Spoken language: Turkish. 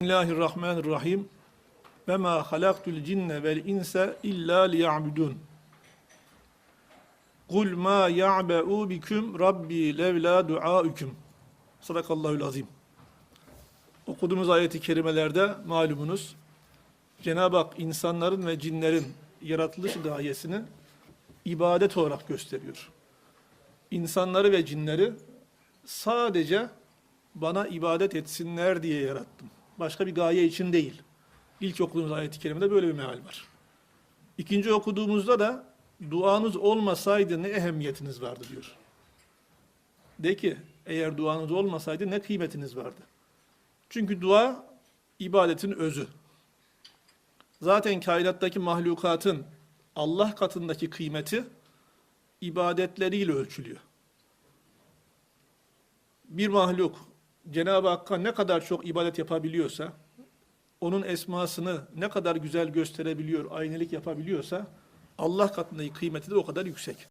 Bismillahirrahmanirrahim. Ve ma halaktul cinne vel insa illa liya'budun. Kul ma ya'ba'u bikum rabbi levla duaüküm. Sadakallahul azim. Okuduğumuz ayeti kerimelerde malumunuz Cenab-ı Hak insanların ve cinlerin yaratılış gayesini ibadet olarak gösteriyor. İnsanları ve cinleri sadece bana ibadet etsinler diye yarattım. Başka bir gaye için değil. İlk okuduğumuz ayet-i kerimede böyle bir meal var. İkinci okuduğumuzda da duanız olmasaydı ne ehemmiyetiniz vardı diyor. De ki eğer duanız olmasaydı ne kıymetiniz vardı. Çünkü dua ibadetin özü. Zaten kainattaki mahlukatın Allah katındaki kıymeti ibadetleriyle ölçülüyor. Bir mahluk Cenab-ı Hakk'a ne kadar çok ibadet yapabiliyorsa, onun esmasını ne kadar güzel gösterebiliyor, aynelik yapabiliyorsa, Allah katındaki kıymeti de o kadar yüksek.